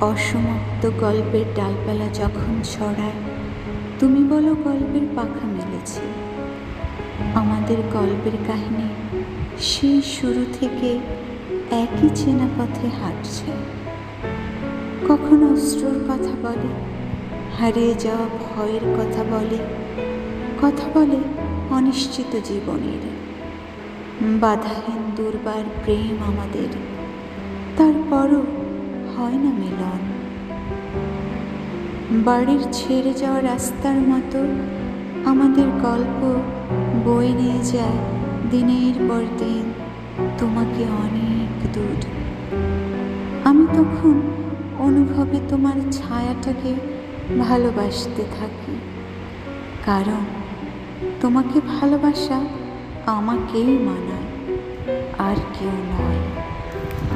অসমাপ্ত গল্পের ডালপালা যখন ছড়ায়, তুমি বলো গল্পের পাখা মেলেছে। আমাদের গল্পের কাহিনী সেই শুরু থেকে একই চেনা পথে হাঁটছে। কখনো অস্ত্রর কথা বলে, হারিয়ে যাওয়া ভয়ের কথা বলে কথা বলে অনিশ্চিত জীবনের। বাধাহীন দুর্বার প্রেম আমাদের, তারপরও হয় না মিলন। বাড়ির ছেড়ে যাওয়া রাস্তার মতো আমাদের গল্প বয়ে নিয়ে যায় দিনের পর দিন, তোমাকে অনেক দূর। আমি তখন অনুভবে তোমার ছায়াটাকে ভালোবাসতে থাকি, কারণ তোমাকে ভালোবাসা আমাকেই মানায়, আর কেউ নয়।